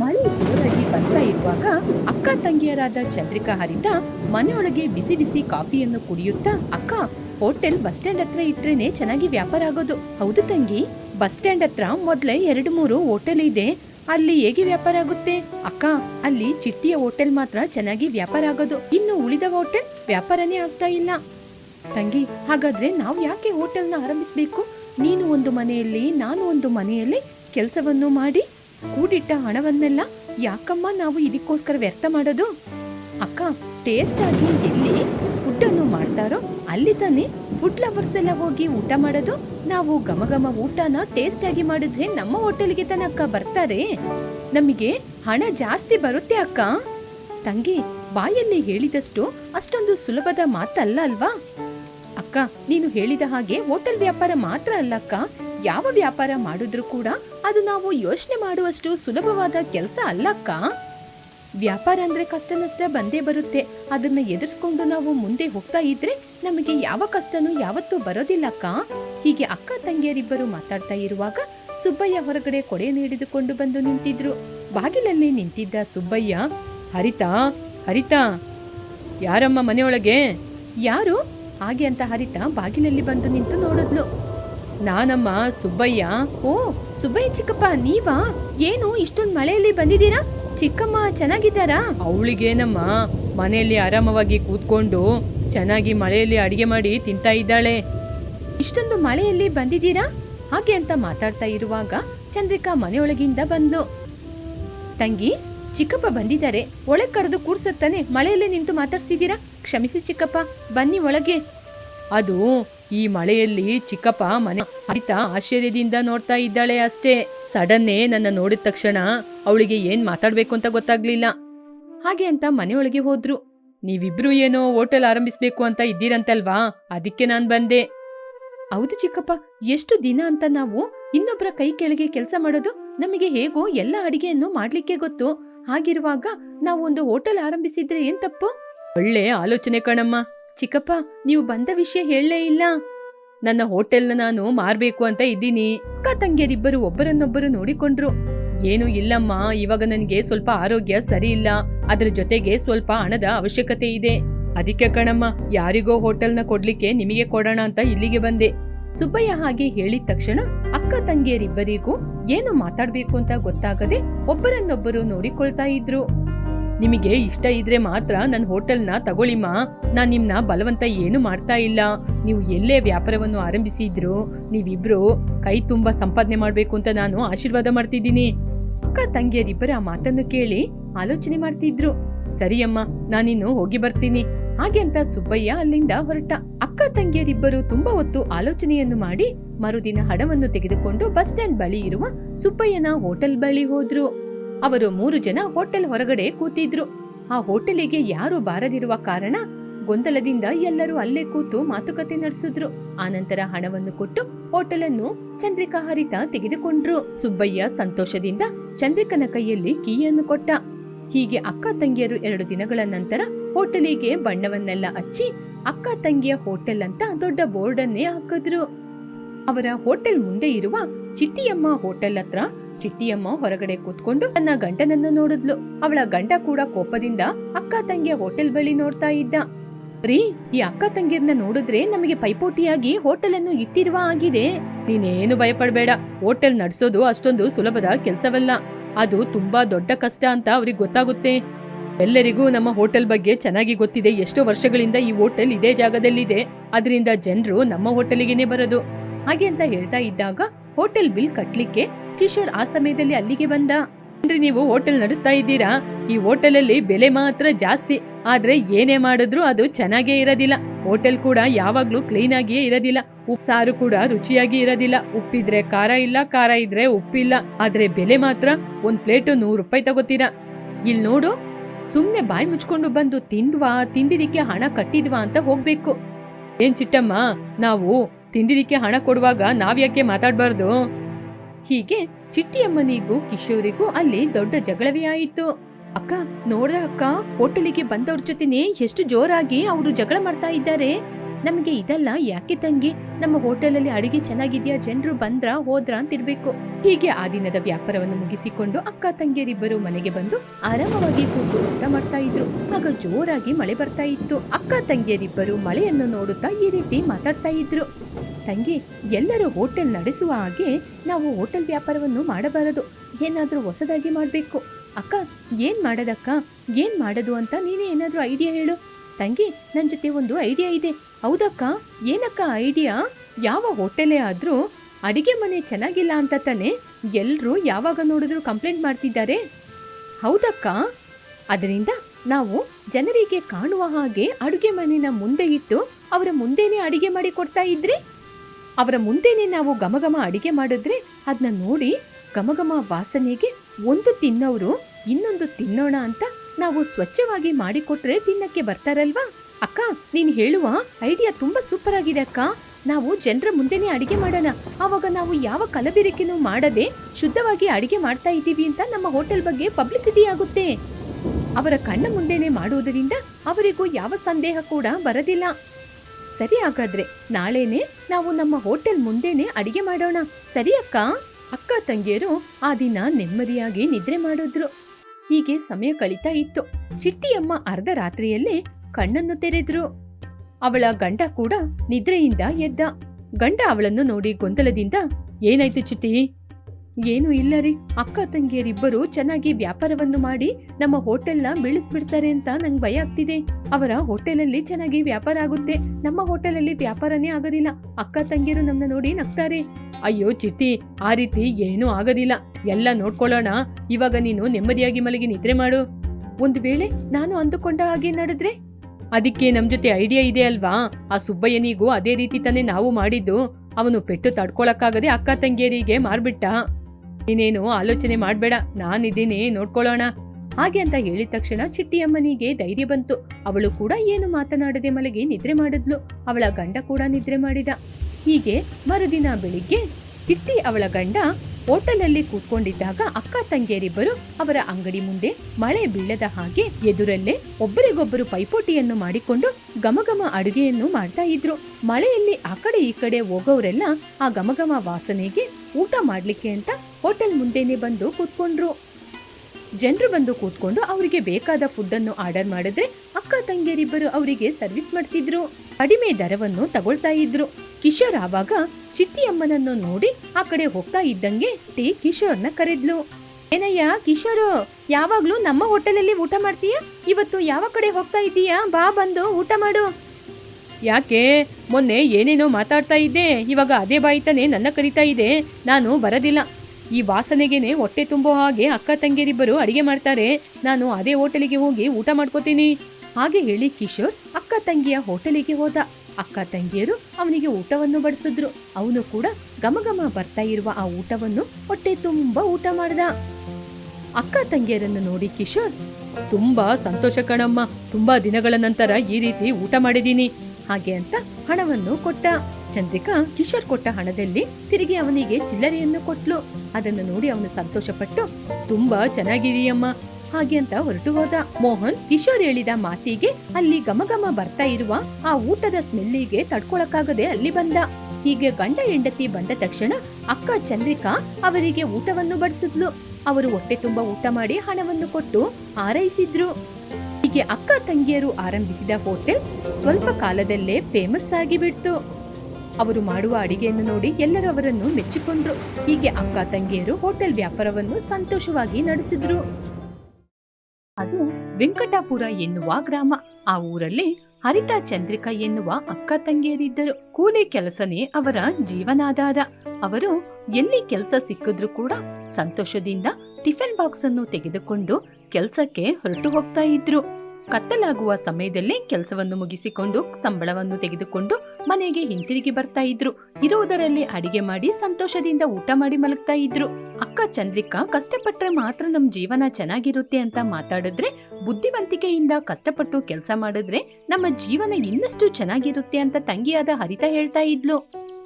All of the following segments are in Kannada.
ಮಳೆ ಜೋರಾಗಿ ಬರ್ತಾ ಇರುವಾಗ ಅಕ್ಕ ತಂಗಿಯರಾದ ಚಂದ್ರಿಕಾ ಹರಿತ ಮನೆಯೊಳಗೆ ಬಿಸಿ ಬಿಸಿ ಕಾಫಿಯನ್ನು ಕುಡಿಯುತ್ತಾ, ಅಕ್ಕ, ಹೋಟೆಲ್ ಬಸ್ ಸ್ಟ್ಯಾಂಡ್ ಹತ್ರ ಇಟ್ರೇನೆ ಚೆನ್ನಾಗಿ ವ್ಯಾಪಾರ ಆಗೋದು. ಹೌದು ತಂಗಿ, ಬಸ್ ಸ್ಟ್ಯಾಂಡ್ ಹತ್ರ ಮೊದಲೇ ಎರಡು ಮೂರು ಹೋಟೆಲ್ ಇದೆ. ಅಲ್ಲಿ ಹೇಗೆ ವ್ಯಾಪಾರ ಆಗುತ್ತೆ? ಅಕ್ಕ, ಅಲ್ಲಿ ಚಿಟ್ಟಿಯ ಹೋಟೆಲ್ ಮಾತ್ರ ಚೆನ್ನಾಗಿ ವ್ಯಾಪಾರ ಆಗೋದು. ಇನ್ನು ಉಳಿದ ಹೋಟೆಲ್ ವ್ಯಾಪಾರನೇ ಆಗ್ತಾ ಇಲ್ಲ. ತಂಗಿ, ಹಾಗಾದ್ರೆ ನಾವು ಯಾಕೆ ಹೋಟೆಲ್ನ ಆರಂಭಿಸಬೇಕು? ನೀನು ಒಂದು ಮನೆಯಲ್ಲಿ, ನಾನು ಒಂದು ಮನೆಯಲ್ಲಿ ಕೆಲಸವನ್ನು ಮಾಡಿ ಕೂಡಿಟ್ಟ ಹಣವನ್ನೆಲ್ಲ ಯಾಕಮ್ಮ ನಾವು ಇದಕ್ಕೋಸ್ಕರ ವ್ಯರ್ಥ ಮಾಡೋದು? ಅಕ್ಕ ಟೇಸ್ಟ್ ಆಗಿ ಎಲ್ಲಿ ಫುಡ್ ಅನ್ನು ಮಾಡ್ತಾರೋ ಅಲ್ಲಿ ತಾನೇ ಫುಡ್ ಲವರ್ಸ್ ಎಲ್ಲ ಹೋಗಿ ಊಟ ಮಾಡೋದು? ನಾವು ಘಮ ಘಮ ಊಟನ ಟೇಸ್ಟ್ ಆಗಿ ಮಾಡಿದ್ರೆ ನಮ್ಮ ಹೋಟೆಲ್ಗೆ ಅಕ್ಕ ಬರ್ತಾರೆ? ನಮಗೆ ಹಣ ಜಾಸ್ತಿ ಬರುತ್ತೆ ಅಕ್ಕ. ತಂಗಿ, ಬಾಯಲ್ಲಿ ಹೇಳಿದಷ್ಟು ಅಷ್ಟೊಂದು ಸುಲಭದ ಮಾತಲ್ಲ ಅಲ್ವಾ? ಅಕ್ಕ, ನೀನು ಹೇಳಿದ ಹಾಗೆ ಹೋಟೆಲ್ ವ್ಯಾಪಾರ ಮಾತ್ರ ಅಲ್ಲ ಅಕ್ಕ. ಯಾವ ವ್ಯಾಪಾರ ಮಾಡಿದ್ರು ಕೂಡ ಅದು ನಾವು ಯೋಚನೆ ಮಾಡುವಷ್ಟು ಸುಲಭವಾದ ಕೆಲಸ ಅಲ್ಲಕ್ಕ? ವ್ಯಾಪಾರ ಅಂದ್ರೆ ಕಷ್ಟ ನಷ್ಟ ಬಂದೇ ಬರುತ್ತೆ. ಅದನ್ನ ಎದುರಿಸ್ಕೊಂಡು ನಾವು ಮುಂದೆ ಹೋಗ್ತಾ ಇದ್ರೆ ನಮಗೆ ಯಾವ ಕಷ್ಟನೂ ಯಾವತ್ತೂ ಬರೋದಿಲ್ಲಕ್ಕ. ಹೀಗೆ ಅಕ್ಕ ತಂಗಿಯರಿಬ್ಬರು ಮಾತಾಡ್ತಾ ಇರುವಾಗ ಸುಬ್ಬಯ್ಯ ಹೊರಗಡೆ ಕೊಡೆ ನೀಡಿದುಕೊಂಡು ಬಂದು ನಿಂತಿದ್ರು. ಬಾಗಿಲಲ್ಲಿ ನಿಂತಿದ್ದ ಸುಬ್ಬಯ್ಯ, ಹರಿತಾ ಹರಿತಾ, ಯಾರಮ್ಮ ಮನೆಯೊಳಗೆ? ಯಾರು? ಹಾಗೆ ಅಂತ ಹರಿತಾ ಬಾಗಿಲಲ್ಲಿ ಬಂದು ನಿಂತು ನೋಡಿದ್ಲು. ನಾನಮ್ಮ, ಸುಬ್ಬಯ್ಯ. ಓ, ಸುಬ್ಬಯ್ಯ ಚಿಕ್ಕಪ್ಪ, ನೀವಾ? ಏನು, ಇಷ್ಟೊಂದು ಮಳೆಯಲ್ಲಿ ಬಂದಿದ್ದೀರಾ? ಚಿಕ್ಕಮ್ಮ ಚೆನ್ನಾಗಿದ್ದಾರಾ? ಅವಳಿಗೇನಮ್ಮ, ಮನೆಯಲ್ಲಿ ಆರಾಮವಾಗಿ ಕೂತ್ಕೊಂಡು ಚೆನ್ನಾಗಿ ಮಳೆಯಲ್ಲಿ ಅಡಿಗೆ ಮಾಡಿ ತಿಂತಾ ಇದ್ದಾಳೆ. ಇಷ್ಟೊಂದು ಮಳೆಯಲ್ಲಿ ಬಂದಿದ್ದೀರಾ? ಹಾಗೆ ಅಂತ ಮಾತಾಡ್ತಾ ಇರುವಾಗ ಚಂದ್ರಿಕಾ ಮನೆಯೊಳಗಿಂದ ಬಂದ್ಲು. ತಂಗಿ, ಚಿಕ್ಕಪ್ಪ ಬಂದಿದ್ದಾರೆ. ಒಳಗೆ ಕರೆದು ಕೂರ್ಸತ್ತಾನೆ ಮಳೆಯಲ್ಲೇ ನಿಂತು ಮಾತಾಡ್ತಿದ್ದೀರಾ ಕ್ಷಮಿಸಿ ಚಿಕ್ಕಪ್ಪ, ಬನ್ನಿ ಒಳಗೆ. ಅದು ಈ ಮಳೆಯಲ್ಲಿ ಚಿಕ್ಕಪ್ಪ ಮನೆ ಅರಿತ ಆಶ್ಚರ್ಯದಿಂದ ನೋಡ್ತಾ ಇದ್ದಾಳೆ ಅಷ್ಟೇ. ಸಡನ್ನೇ ನನ್ನ ನೋಡಿದ ತಕ್ಷಣ ಅವಳಿಗೆ ಏನ್ ಮಾತಾಡ್ಬೇಕು ಅಂತ ಗೊತ್ತಾಗ್ಲಿಲ್ಲ. ಹಾಗೆ ಅಂತ ಮನೆಯೊಳಗೆ ಹೋದ್ರು. ನೀವಿಬ್ರು ಏನೋ ಹೋಟೆಲ್ ಆರಂಭಿಸ್ಬೇಕು ಅಂತ ಇದ್ದೀರಂತಲ್ವಾ? ಅದಕ್ಕೆ ನಾನ್ ಬಂದೆ. ಹೌದು ಚಿಕ್ಕಪ್ಪ, ಎಷ್ಟು ದಿನ ಅಂತ ನಾವು ಇನ್ನೊಬ್ಬರ ಕೈ ಕೆಳಗೆ ಕೆಲಸ ಮಾಡೋದು ನಮಗೆ ಹೇಗೋ ಎಲ್ಲ ಅಡಿಗೆಯನ್ನು ಮಾಡ್ಲಿಕ್ಕೆ ಗೊತ್ತು. ಹಾಗಿರುವಾಗ ನಾವು ಒಂದು ಹೋಟೆಲ್ ಆರಂಭಿಸಿದ್ರೆ ಏನ್ ತಪ್ಪು? ಒಳ್ಳೆ ಆಲೋಚನೆ ಕಣಮ್ಮ. ಚಿಕ್ಕಪ್ಪ, ನೀವು ಬಂದ ವಿಷಯ ಹೇಳಲೇ ಇಲ್ಲ. ನನ್ನ ಹೋಟೆಲ್ನ ನಾನು ಮಾರ್ಬೇಕು ಅಂತ ಇದ್ದೀನಿ. ಅಕ್ಕ ತಂಗಿಯರಿಬ್ಬರು ಒಬ್ಬರನ್ನೊಬ್ಬರು ನೋಡಿಕೊಂಡ್ರು. ಏನು ಇಲ್ಲಮ್ಮ, ಇವಾಗ ನನಗೆ ಸ್ವಲ್ಪ ಆರೋಗ್ಯ ಸರಿ ಇಲ್ಲ ಅದರ ಜೊತೆಗೆ ಸ್ವಲ್ಪ ಹಣದ ಅವಶ್ಯಕತೆ ಇದೆ. ಅದಕ್ಕೆ ಕಣಮ್ಮ, ಯಾರಿಗೋ ಹೋಟೆಲ್ನ ಕೊಡ್ಲಿಕ್ಕೆ ನಿಮಗೆ ಕೊಡೋಣ ಅಂತ ಇಲ್ಲಿಗೆ ಬಂದೆ. ಸುಬ್ಬಯ್ಯ ಹಾಗೆ ಹೇಳಿದ ತಕ್ಷಣ ಅಕ್ಕ ತಂಗಿಯರಿಬ್ಬರಿಗೂ ಏನು ಮಾತಾಡ್ಬೇಕು ಅಂತ ಗೊತ್ತಾಗದೆ ಒಬ್ಬರನ್ನೊಬ್ಬರು ನೋಡಿಕೊಳ್ತಾ ಇದ್ರು. ನಿಮಗೆ ಇಷ್ಟ ಇದ್ರೆ ಮಾತ್ರ ನನ್ನ ಹೋಟೆಲ್ನ ತಗೊಳ್ಳಿಮ್ಮ ನಾನು ನಿಮ್ಮನ್ನ ಬಲವಂತ ಏನು ಮಾಡ್ತಾ ಇಲ್ಲ. ನೀವು ಎಲ್ಲೇ ವ್ಯಾಪಾರವನ್ನು ಆರಂಭಿಸಿದ್ರು ನೀವಿಬ್ರು ಕೈ ತುಂಬಾ ಸಂಪಾದನೆ ಮಾಡ್ಬೇಕು ಅಂತ ನಾನು ಆಶೀರ್ವಾದ ಮಾಡ್ತಿದ್ದೀನಿ. ಅಕ್ಕ, ತಂಗಿಯರಿಬ್ಬರ ಆ ಮಾತನ್ನು ಕೇಳಿ ಆಲೋಚನೆ ಮಾಡ್ತಿದ್ರು. ಸರಿಯಮ್ಮ, ನಾನಿನ್ನು ಹೋಗಿ ಬರ್ತೀನಿ. ಹಾಗೆ ಅಂತ ಸುಬ್ಬಯ್ಯ ಅಲ್ಲಿಂದ ಹೊರಟ. ಅಕ್ಕ, ತಂಗಿಯರಿಬ್ಬರು ತುಂಬಾ ಹೊತ್ತು ಆಲೋಚನೆಯನ್ನು ಮಾಡಿ ಮರುದಿನ ಹಣವನ್ನು ತೆಗೆದುಕೊಂಡು ಬಸ್ ಸ್ಟ್ಯಾಂಡ್ ಬಳಿ ಇರುವ ಸುಬ್ಬಯ್ಯನ ಹೋಟೆಲ್ ಬಳಿ ಹೋದ್ರು. ಅವರು ಮೂರು ಜನ ಹೋಟೆಲ್ ಹೊರಗಡೆ ಕೂತಿದ್ರು. ಆ ಹೋಟೆಲಿಗೆ ಯಾರು ಬಾರದಿರುವ ಕಾರಣ ಗೊಂದಲದಿಂದ ಎಲ್ಲರೂ ಅಲ್ಲೇ ಕೂತು ಮಾತುಕತೆ ನಡೆಸಿದ್ರು. ಆನಂತರ ಹಣವನ್ನು ಕೊಟ್ಟು ಹೋಟೆಲ್ ಅನ್ನು ಚಂದ್ರಿಕಾ ಹರಿತ ತೆಗೆದುಕೊಂಡ್ರು. ಸುಬ್ಬಯ್ಯ ಸಂತೋಷದಿಂದ ಚಂದ್ರಿಕನ ಕೈಯಲ್ಲಿ ಕೀಯನ್ನು ಕೊಟ್ಟ. ಹೀಗೆ ಅಕ್ಕ ತಂಗಿಯರು ಎರಡು ದಿನಗಳ ನಂತರ ಹೋಟೆಲಿಗೆ ಬಣ್ಣವನ್ನೆಲ್ಲ ಹಚ್ಚಿ ಅಕ್ಕ ತಂಗಿಯ ಹೋಟೆಲ್ ಅಂತ ದೊಡ್ಡ ಬೋರ್ಡ್ ಅನ್ನೇ ಹಾಕಿದ್ರು. ಅವರ ಹೋಟೆಲ್ ಮುಂದೆ ಇರುವ ಚಿಟ್ಟಿಯಮ್ಮ ಹೋಟೆಲ್ ಹತ್ರ ಚಿಟ್ಟಿಯಮ್ಮ ಹೊರಗಡೆ ಕೂತ್ಕೊಂಡು ತನ್ನ ಗಂಟನನ್ನು ನೋಡಿದ್ಲು. ಅವಳ ಗಂಡ ಕೂಡ ಕೋಪದಿಂದ ಅಕ್ಕ ತಂಗಿಯ ಹೋಟೆಲ್ ಬಳಿ ನೋಡ್ತಾ ಇದ್ದ. ರೀ, ಈ ಅಕ್ಕ ತಂಗಿಯರ್ನ ನೋಡಿದ್ರೆ ನಮಗೆ ಪೈಪೋಟಿಯಾಗಿ ಹೋಟೆಲ್ ಅನ್ನು ಇಟ್ಟಿರುವ ಆಗಿದೆ. ನೀನೇನು ಭಯಪಡಬೇಡ. ಹೋಟೆಲ್ ನಡೆಸೋದು ಅಷ್ಟೊಂದು ಸುಲಭದ ಕೆಲಸವಲ್ಲ. ಅದು ತುಂಬಾ ದೊಡ್ಡ ಕಷ್ಟ ಅಂತ ಅವ್ರಿಗೆ ಗೊತ್ತಾಗುತ್ತೆ. ಎಲ್ಲರಿಗೂ ನಮ್ಮ ಹೋಟೆಲ್ ಬಗ್ಗೆ ಚೆನ್ನಾಗಿ ಗೊತ್ತಿದೆ. ಎಷ್ಟೋ ವರ್ಷಗಳಿಂದ ಈ ಹೋಟೆಲ್ ಇದೇ ಜಾಗದಲ್ಲಿದೆ. ಅದರಿಂದ ಜನರು ನಮ್ಮ ಹೋಟೆಲಿಗೆನೆ ಬರೋದು. ಹಾಗೆ ಅಂತ ಹೇಳ್ತಾ ಇದ್ದಾಗ ಹೋಟೆಲ್ ಬಿಲ್ ಕಟ್ಲಿಕ್ಕೆ ಕಿಶೋರ್ ಆ ಸಮಯದಲ್ಲಿ ಅಲ್ಲಿಗೆ ಬಂದ. ನೀವು ಹೋಟೆಲ್ ನಡೆಸ್ತಾ ಇದ್ದೀರಾ? ಈ ಹೋಟೆಲ್ ಅಲ್ಲಿ ಬೆಲೆ ಮಾತ್ರ ಜಾಸ್ತಿ. ಆದ್ರೆ ಏನೇ ಮಾಡಿದ್ರು ಅದು ಚೆನ್ನಾಗೇ ಇರೋದಿಲ್ಲ. ಹೋಟೆಲ್ ಕೂಡ ಯಾವಾಗ್ಲೂ ಕ್ಲೀನ್ ಆಗಿಯೇ ಇರೋದಿಲ್ಲ. ಉಪ್ ಸಾರು ಕೂಡ ರುಚಿಯಾಗಿ ಇರೋದಿಲ್ಲ. ಉಪ್ಪಿದ್ರೆ ಖಾರ ಇಲ್ಲ, ಖಾರ ಇದ್ರೆ ಉಪ್ಪಿಲ್ಲ. ಆದ್ರೆ ಬೆಲೆ ಮಾತ್ರ ಒಂದ್ ಪ್ಲೇಟ್ ನೂರು ರೂಪಾಯಿ ತಗೋತೀರಾ? ಇಲ್ಲಿ ನೋಡು, ಸುಮ್ನೆ ಬಾಯಿ ಮುಚ್ಕೊಂಡು ಬಂದು ತಿಂದ್ವಾ, ತಿಂದಿದ್ದಕ್ಕೆ ಹಣ ಕಟ್ಟಿದ್ವಾ ಅಂತ ಹೋಗ್ಬೇಕು. ಏನ್ ಚಿಟ್ಟಮ್ಮ, ನಾವು ತಿಂದಿದ್ದಕ್ಕೆ ಹಣ ಕೊಡುವಾಗ ನಾವ್ಯಾಕೆ ಮಾತಾಡ್ಬಾರ್ದು? ಹೀಗೆ ಚಿಟ್ಟಿಯಮ್ಮನಿಗೂ ಕಿಶೋರಿಗೂ ಅಲ್ಲಿ ದೊಡ್ಡ ಜಗಳವೇ ಆಯಿತು. ಅಕ್ಕ, ನೋಡ್ದ ಅಕ್ಕ, ಹೋಟೆಲಿಗೆ ಬಂದವ್ರ ಜೊತೆನೆ ಎಷ್ಟು ಜೋರಾಗಿ ಅವರು ಜಗಳ ಮಾಡ್ತಾ ಇದ್ದಾರೆ. ನಮಗೆ ಇದೆಲ್ಲ ಯಾಕೆ ತಂಗಿ? ನಮ್ಮ ಹೋಟೆಲಲ್ಲಿ ಅಡಿಗೆ ಚೆನ್ನಾಗಿದೆಯಾ? ಜನರು ಬಂದ್ರ, ಹೋದ್ರ ಅಂತಿರ್ಬೇಕು. ಹೀಗೆ ಆ ದಿನದ ವ್ಯಾಪಾರವನ್ನು ಮುಗಿಸಿಕೊಂಡು ಅಕ್ಕ ತಂಗಿಯರಿಬ್ಬರು ಮನೆಗೆ ಬಂದು ಆರಾಮವಾಗಿ ಕೂತು ಊಟ ಮಾಡ್ತಾ ಇದ್ರು. ಆಗ ಜೋರಾಗಿ ಮಳೆ ಬರ್ತಾ ಇತ್ತು. ಅಕ್ಕ ತಂಗಿಯರಿಬ್ಬರು ಮಳೆಯನ್ನು ನೋಡುತ್ತಾ ಈ ರೀತಿ ಮಾತಾಡ್ತಾ ಇದ್ರು. ತಂಗಿ, ಎಲ್ಲರೂ ಹೋಟೆಲ್ ನಡೆಸುವ ಹಾಗೆ ನಾವು ಹೋಟೆಲ್ ವ್ಯಾಪಾರವನ್ನು ಮಾಡಬಾರದು. ಏನಾದರೂ ಹೊಸದಾಗಿ ಮಾಡಬೇಕು. ಅಕ್ಕ, ಏನ್ ಮಾಡೋದಕ್ಕ? ಏನ್ ಮಾಡೋದು ಅಂತ ನೀನೇ ಏನಾದರೂ ಐಡಿಯಾ ಹೇಳು. ತಂಗಿ ನನ್ನ ಜೊತೆ ಒಂದು ಐಡಿಯಾ ಇದೆ. ಹೌದಕ್ಕ? ಏನಕ್ಕ ಐಡಿಯಾ ಯಾವ ಹೋಟೆಲೇ ಆದ್ರೂ ಅಡಿಗೆ ಮನೆ ಚೆನ್ನಾಗಿಲ್ಲ ಅಂತ ತಾನೆ ಎಲ್ಲರೂ ಯಾವಾಗ ನೋಡಿದ್ರು ಕಂಪ್ಲೇಂಟ್ ಮಾಡ್ತಿದ್ದಾರೆ? ಹೌದಕ್ಕ? ಅದರಿಂದ ನಾವು ಜನರಿಗೆ ಕಾಣುವ ಹಾಗೆ ಅಡುಗೆ ಮನೆಯ ಮುಂದೆ ಇಟ್ಟು ಅವರ ಮುಂದೆನೇ ಅಡಿಗೆ ಮಾಡಿ ಕೊಡ್ತಾ ಇದ್ರೆ? ಅವರ ಮುಂದೆನೇ ನಾವು ಘಮಘಮ ಅಡಿಗೆ ಮಾಡಿದ್ರೆ ಅದನ್ನ ನೋಡಿ ಘಮಘಮ ವಾಸನೆಗೆ ಒಂದು ತಿನ್ನೋರು ಇನ್ನೊಂದು ತಿನ್ನೋಣ ಅಂತ ನಾವು ಸ್ವಚ್ಛವಾಗಿ ಮಾಡಿಕೊಟ್ರೆ ತಿನ್ನಕ್ಕೆ ಬರ್ತಾರಲ್ವಾ? ಅಕ್ಕ, ನೀನ್ ಹೇಳುವ ಐಡಿಯಾ ತುಂಬಾ ಸೂಪರ್ ಆಗಿದೆ ಅಕ್ಕ. ನಾವು ಜನರ ಮುಂದೆನೆ ಅಡಿಗೆ ಮಾಡೋಣ. ಆವಾಗ ನಾವು ಯಾವ ಕಲಬೆರಕೆನೂ ಮಾಡದೆ ಶುದ್ಧವಾಗಿ ಅಡಿಗೆ ಮಾಡ್ತಾ ಇದ್ದೀವಿ ಅಂತ ನಮ್ಮ ಹೋಟೆಲ್ ಬಗ್ಗೆ ಪಬ್ಲಿಸಿಟಿ ಆಗುತ್ತೆ. ಅವರ ಕಣ್ಣ ಮುಂದೆನೆ ಮಾಡುವುದರಿಂದ ಅವರಿಗೂ ಯಾವ ಸಂದೇಹ ಕೂಡ ಬರದಿಲ್ಲ. ಸರಿ ಹಾಗಾದ್ರೆ ನಾಳೆನೆ ನಾವು ನಮ್ಮ ಹೋಟೆಲ್ ಮುಂದೆನೆ ಅಡಿಗೆ ಮಾಡೋಣ. ಸರಿ ಅಕ್ಕ? ಅಕ್ಕ ತಂಗಿಯರು ಆ ದಿನ ನೆಮ್ಮದಿಯಾಗಿ ನಿದ್ರೆ ಮಾಡಿದ್ರು. ಹೀಗೆ ಸಮಯ ಕಳೀತಾ ಇತ್ತು. ಚಿಟ್ಟಿಯಮ್ಮ ಅರ್ಧ ರಾತ್ರಿಯಲ್ಲೇ ಕಣ್ಣನ್ನು ತೆರೆದ್ರು. ಅವಳ ಗಂಡ ಕೂಡ ನಿದ್ರೆಯಿಂದ ಎದ್ದ. ಗಂಡ ಅವಳನ್ನು ನೋಡಿ ಗೊಂದಲದಿಂದ ಏನಾಯ್ತು ಚಿಟ್ಟಿ? ಏನು ಇಲ್ಲ ರೀ. ಅಕ್ಕ ತಂಗಿಯರಿಬ್ಬರು ಚೆನ್ನಾಗಿ ವ್ಯಾಪಾರವನ್ನು ಮಾಡಿ ನಮ್ಮ ಹೋಟೆಲ್ನ ಬೀಳಿಸ್ಬಿಡ್ತಾರೆ ಅಂತ ನಂಗೆ ಭಯ ಆಗ್ತಿದೆ. ಅವರ ಹೋಟೆಲಲ್ಲಿ ಚೆನ್ನಾಗಿ ವ್ಯಾಪಾರ ಆಗುತ್ತೆ. ನಮ್ಮ ಹೋಟೆಲಲ್ಲಿ ವ್ಯಾಪಾರನೇ ಆಗೋದಿಲ್ಲ. ಅಕ್ಕ ತಂಗಿಯರು ನಮ್ಮನ್ನ ನೋಡಿ ನಗ್ತಾರೆ. ಅಯ್ಯೋ ಚಿಟ್ಟಿ ಆ ರೀತಿ ಏನೂ ಆಗೋದಿಲ್ಲ. ಎಲ್ಲ ನೋಡ್ಕೊಳ್ಳೋಣ. ಇವಾಗ ನೀನು ನೆಮ್ಮದಿಯಾಗಿ ಮಲಗಿ ನಿದ್ರೆ ಮಾಡು. ಒಂದು ವೇಳೆ ನಾನು ಅಂದುಕೊಂಡ ಹಾಗೆ ನಡೆದ್ರೆ? ಅದಕ್ಕೆ ನಮ್ಮ ಜೊತೆ ಐಡಿಯಾ ಇದೆ ಅಲ್ವಾ? ಆ ಸುಬ್ಬಯ್ಯನಿಗೂ ಅದೇ ರೀತಿ ತಾನೇ ನಾವು ಮಾಡಿದ್ದು. ಅವನು ಪೆಟ್ಟು ತಡ್ಕೊಳಕ್ಕಾಗದೆ ಅಕ್ಕ ತಂಗಿಯರಿಗೆ ಮಾರ್ಬಿಟ್ಟ. ನೀನೇನು ಆಲೋಚನೆ ಮಾಡ್ಬೇಡ ನಾನಿದ್ದೀನಿ ನೋಡ್ಕೊಳ್ಳೋಣ. ಹಾಗೆ ಅಂತ ಹೇಳಿದ ತಕ್ಷಣ ಚಿಟ್ಟಿಯಮ್ಮನಿಗೆ ಧೈರ್ಯ ಬಂತು. ಅವಳು ಕೂಡ ಏನು ಮಾತನಾಡದೆ ಮಲಗಿ ನಿದ್ರೆ ಮಾಡಿದ್ಲು. ಅವಳ ಗಂಡ ಕೂಡ ನಿದ್ರೆ ಮಾಡಿದ. ಹೀಗೆ ಮರುದಿನ ಬೆಳಿಗ್ಗೆ ಚಿಟ್ಟಿ ಅವಳ ಗಂಡ ಹೋಟೆಲಲ್ಲಿ ಕೂತ್ಕೊಂಡಿದ್ದಾಗ ಅಕ್ಕ ತಂಗಿಯರಿಬ್ಬರು ಅವರ ಅಂಗಡಿ ಮುಂದೆ ಮಳೆ ಬೀಳದ ಹಾಗೆ ಎದುರಲ್ಲೇ ಒಬ್ಬರಿಗೊಬ್ಬರು ಪೈಪೋಟಿಯನ್ನು ಮಾಡಿಕೊಂಡು ಗಮಗಮ ಅಡುಗೆಯನ್ನು ಮಾಡ್ತಾ ಇದ್ರು. ಮಳೆಯಲ್ಲಿ ಆ ಕಡೆ ಈ ಕಡೆ ಹೋಗೋರೆಲ್ಲ ಆ ಗಮಗಮ ವಾಸನೆಗೆ ಊಟ ಮಾಡ್ಲಿಕ್ಕೆ ಅಂತ ಹೋಟೆಲ್ ಮುಂದೆನೆ ಬಂದು ಕೂತ್ಕೊಂಡ್ರು. ಜನರು ಬಂದು ಕೂತ್ಕೊಂಡು ಅವರಿಗೆ ಬೇಕಾದ ಫುಡ್ಡನ್ನು ಆರ್ಡರ್ ಮಾಡಿದ್ರೆ ಅಕ್ಕ ತಂಗಿಯರಿಬ್ಬರು ಅವರಿಗೆ ಸರ್ವಿಸ್ ಮಾಡ್ತಿದ್ರು. ಕಡಿಮೆ ದರವನ್ನು ತಗೊಳ್ತಾ ಇದ್ರು. ಕಿಶೋರ್ ಆವಾಗ ಚಿಟ್ಟಿಯಮ್ಮನನ್ನು ನೋಡಿ ಆ ಕಡೆ ಹೋಗ್ತಾ ಇದ್ದಂಗೆ ಟೀ ಕಿಶೋರ್ನ ಕರೆದ್ಲು. ಏನಯ್ಯ ಕಿಶೋರ್, ಯಾವಾಗ್ಲೂ ನಮ್ಮ ಹೋಟೆಲಲ್ಲಿ ಊಟ ಮಾಡ್ತೀಯ? ಇವತ್ತು ಯಾವ ಕಡೆ ಹೋಗ್ತಾ ಇದ್ದೀಯಾ? ಬಾ ಬಂದು ಊಟ ಮಾಡು. ಯಾಕೆ? ಮೊನ್ನೆ ಏನೇನೋ ಮಾತಾಡ್ತಾ ಇದ್ದೆ. ಇವಾಗ ಅದೇ ಬಾಯಿ ತಾನೇ ನನ್ನ ಕರಿತಾ ಇದೆ. ನಾನು ಬರೋದಿಲ್ಲ. ಈ ವಾಸನೆಗೆನೆ ಹೊಟ್ಟೆ ತುಂಬೋ ಹಾಗೆ ಅಕ್ಕ ತಂಗಿಯರಿಬ್ಬರು ಅಡಿಗೆ ಮಾಡ್ತಾರೆ. ನಾನು ಅದೇ ಹೋಟೆಲಿಗೆ ಹೋಗಿ ಊಟ ಮಾಡ್ಕೋತೀನಿ. ಹಾಗೆ ಹೇಳಿ ಕಿಶೋರ್ ಅಕ್ಕ ತಂಗಿಯ ಹೋಟೆಲಿಗೆ ಹೋದ. ಅಕ್ಕ ತಂಗಿಯರು ಅವನಿಗೆ ಊಟವನ್ನು ಬಡಿಸಿದ್ರು. ಅವನು ಕೂಡ ಗಮಗಮ ಬರ್ತಾ ಇರುವ ಆ ಊಟವನ್ನು ಹೊಟ್ಟೆ ತುಂಬಾ ಊಟ ಮಾಡ್ದ. ಅಕ್ಕ ತಂಗಿಯರನ್ನು ನೋಡಿ ಕಿಶೋರ್, ತುಂಬಾ ಸಂತೋಷ ಕಣಮ್ಮ. ತುಂಬಾ ದಿನಗಳ ನಂತರ ಈ ರೀತಿ ಊಟ ಮಾಡಿದೀನಿ ಹಾಗೆ ಅಂತ ಹಣವನ್ನು ಕೊಟ್ಟ. ಚಂದ್ರಿಕಾ ಕಿಶೋರ್ ಕೊಟ್ಟ ಹಣದಲ್ಲಿ ತಿರುಗಿ ಅವನಿಗೆ ಚಿಲ್ಲರೆಯನ್ನು ಕೊಟ್ಲು. ಅದನ್ನು ನೋಡಿ ಅವನು ಸಂತೋಷಪಟ್ಟು, ತುಂಬಾ ಚೆನ್ನಾಗಿದೆಯಮ್ಮ ಹಾಗೆ ಅಂತ ಹೊರಟು ಹೋದ. ಮೋಹನ್ ಕಿಶೋರ್ ಹೇಳಿದ ಮಾತಿಗೆ ಅಲ್ಲಿ ಗಮಗಮ ಬರ್ತಾ ಇರುವ ಆ ಊಟದ ಸ್ಮೆಲ್ಲಿಗೆ ತಡ್ಕೊಳಕ್ಕಾಗದೆ ಅಲ್ಲಿ ಬಂದ. ಹೀಗೆ ಗಂಡ ಹೆಂಡತಿ ಬಂದ ತಕ್ಷಣ ಅಕ್ಕ ಚಂದ್ರಿಕಾ ಅವರಿಗೆ ಊಟವನ್ನು ಬಡಿಸಿದ್ಲು. ಅವರು ಹೊಟ್ಟೆ ತುಂಬಾ ಊಟ ಮಾಡಿ ಹಣವನ್ನು ಕೊಟ್ಟು ಆರೈಸಿದ್ರು ಹೀಗೆ ಅಕ್ಕ ತಂಗಿಯರು ಆರಂಭಿಸಿದ ಹೋಟೆಲ್ ಸ್ವಲ್ಪ ಕಾಲದಲ್ಲೇ ಫೇಮಸ್ ಆಗಿ ಬಿಡ್ತು ಅವರು ಮಾಡುವ ಅಡಿಗೆಯನ್ನು ನೋಡಿ ಎಲ್ಲರೂ ಅವರನ್ನು ಮೆಚ್ಚಿಕೊಂಡ್ರು. ಹೀಗೆ ಅಕ್ಕ ತಂಗಿಯರು ಹೋಟೆಲ್ ವ್ಯಾಪಾರವನ್ನು ಸಂತೋಷವಾಗಿ ನಡೆಸಿದ್ರು. ಅದು ವೆಂಕಟಾಪುರ ಎನ್ನುವ ಗ್ರಾಮ. ಆ ಊರಲ್ಲಿ ಹರಿತಾ ಚಂದ್ರಿಕಾ ಎನ್ನುವ ಅಕ್ಕ ತಂಗಿಯರಿದ್ದರು. ಕೂಲಿ ಕೆಲಸನೇ ಅವರ ಜೀವನಾಧಾರ. ಅವರು ಎಲ್ಲಿ ಕೆಲಸ ಸಿಕ್ಕಿದ್ರು ಕೂಡ ಸಂತೋಷದಿಂದ ಟಿಫಿನ್ ಬಾಕ್ಸ್ ಅನ್ನು ತೆಗೆದುಕೊಂಡು ಕೆಲಸಕ್ಕೆ ಹೊರಟು ಹೋಗ್ತಾ ಇದ್ರು. ಕತ್ತಲಾಗುವ ಸಮಯದಲ್ಲಿ ಕೆಲಸವನ್ನು ಮುಗಿಸಿಕೊಂಡು ಸಂಬಳವನ್ನು ತೆಗೆದುಕೊಂಡು ಮನೆಗೆ ಹಿಂತಿರುಗಿ ಬರ್ತಾ ಇದ್ರು. ಇರುವುದರಲ್ಲಿ ಅಡಿಗೆ ಮಾಡಿ ಸಂತೋಷದಿಂದ ಊಟ ಮಾಡಿ ಮಲಗ್ತಾ ಇದ್ರು. ಅಕ್ಕ ಚಂದ್ರಿಕಾ ಕಷ್ಟಪಟ್ಟರೆ ಮಾತ್ರ ನಮ್ ಜೀವನ ಚೆನ್ನಾಗಿರುತ್ತೆ ಅಂತ ಮಾತಾಡಿದ್ರೆ, ಬುದ್ಧಿವಂತಿಕೆಯಿಂದ ಕಷ್ಟಪಟ್ಟು ಕೆಲಸ ಮಾಡಿದ್ರೆ ನಮ್ಮ ಜೀವನ ಇನ್ನಷ್ಟು ಚೆನ್ನಾಗಿರುತ್ತೆ ಅಂತ ತಂಗಿಯಾದ ಹರಿತಾ ಹೇಳ್ತಾ ಇದ್ಲು.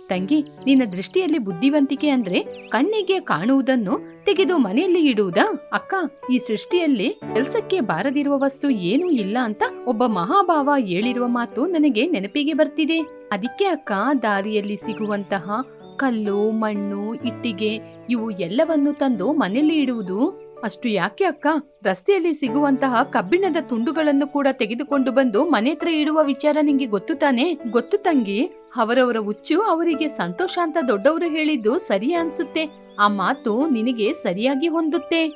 ತಂಗಿ, ನಿನ್ನ ದೃಷ್ಟಿಯಲ್ಲಿ ಬುದ್ಧಿವಂತಿಕೆ ಅಂದ್ರೆ ಕಣ್ಣಿಗೆ ಕಾಣುವುದನ್ನು ತೆಗೆದು ಮನೆಯಲ್ಲಿ ಇಡುವುದಾ? ಅಕ್ಕ, ಈ ಸೃಷ್ಟಿಯಲ್ಲಿ ಕೆಲಸಕ್ಕೆ ಬಾರದಿರುವ ವಸ್ತು ಏನೂ ಇಲ್ಲ ಅಂತ ಒಬ್ಬ ಮಹಾಭಾವ ಹೇಳಿರುವ ಮಾತು ನನಗೆ ನೆನಪಿಗೆ ಬರ್ತಿದೆ. ಅದಕ್ಕೆ ಅಕ್ಕ, ದಾರಿಯಲ್ಲಿ ಸಿಗುವಂತಹ ಕಲ್ಲು, ಮಣ್ಣು, ಇಟ್ಟಿಗೆ ಇವು ಎಲ್ಲವನ್ನು ತಂದು ಮನೆಯಲ್ಲಿ ಇಡುವುದು? ಅಷ್ಟು ಯಾಕೆ ಅಕ್ಕ? ರಸ್ತೆಯಲ್ಲಿ ಸಿಗುವಂತಹ ಕಬ್ಬಿಣದ ತುಂಡುಗಳನ್ನು ಕೂಡ ತೆಗೆದುಕೊಂಡು ಬಂದು ಮನೆ ಹತ್ರ ಇಡುವ ವಿಚಾರ ನಿಮಗೆ ಗೊತ್ತು ತಾನೆ? ಗೊತ್ತು ತಂಗಿ. ಅವರವರ ಹುಚ್ಚು ಅವರಿಗೆ ಸಂತೋಷ ಅಂತ ದೊಡ್ಡವರು ಹೇಳಿದ್ದು ಸರಿ ಅನ್ಸುತ್ತೆ. ಆ ಮಾತು ನಿನಗೆ ಸರಿಯಾಗಿ ಹೊಂದುತ್ತೆ.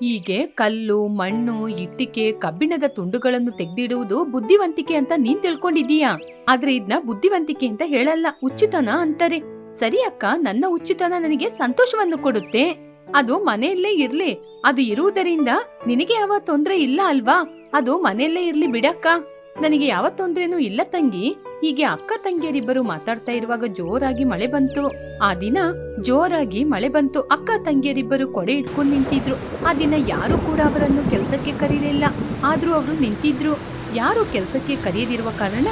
ಹೀಗೆ ಕಲ್ಲು, ಮಣ್ಣು ಇಟ್ಟಿಗೆ ಕಬ್ಬಿಣದ ತುಂಡುಗಳನ್ನು ತೆಗೆದಿಡುವುದು ಬುದ್ಧಿವಂತಿಕೆ ಅಂತ ನೀನ್ ತಿಳ್ಕೊಂಡಿದೀಯಾ ಆದ್ರೆ ಇದನ್ನ ಬುದ್ಧಿವಂತಿಕೆ ಅಂತ ಹೇಳಲ್ಲ, ಹುಚ್ಚುತನ ಅಂತಾರೆ. ಸರಿ ಅಕ್ಕ, ನನ್ನ ಹುಚ್ಚುತನ ನನಗೆ ಸಂತೋಷವನ್ನು ಕೊಡುತ್ತೆ. ಅದು ಮನೆಯಲ್ಲೇ ಇರ್ಲಿ. ಅದು ಇರುವುದರಿಂದ ನಿನಗೆ ಯಾವ ತೊಂದ್ರೆ ಇಲ್ಲ ಅಲ್ವಾ? ಅದು ಮನೆಯಲ್ಲೇ ಇರ್ಲಿ ಬಿಡಕ್ಕ. ನನಗೆ ಯಾವ ತೊಂದ್ರೆನೂ ಇಲ್ಲ ತಂಗಿ. ಹೀಗೆ ಅಕ್ಕ ತಂಗಿಯರಿಬ್ಬರು ಮಾತಾಡ್ತಾ ಇರುವಾಗ ಜೋರಾಗಿ ಮಳೆ ಬಂತು. ಆ ದಿನ ಜೋರಾಗಿ ಮಳೆ ಬಂತು. ಅಕ್ಕ ತಂಗಿಯರಿಬ್ಬರು ಕೊಡೆ ಇಟ್ಕೊಂಡು ನಿಂತಿದ್ರು. ಆ ದಿನ ಯಾರು ಕೂಡ ಅವರನ್ನು ಕೆಲಸಕ್ಕೆ ಕರೀಲಿಲ್ಲ. ಆದ್ರೂ ಅವರು ನಿಂತಿದ್ರು. ಯಾರು ಕೆಲಸಕ್ಕೆ ಕರೆಯದಿರುವ ಕಾರಣ,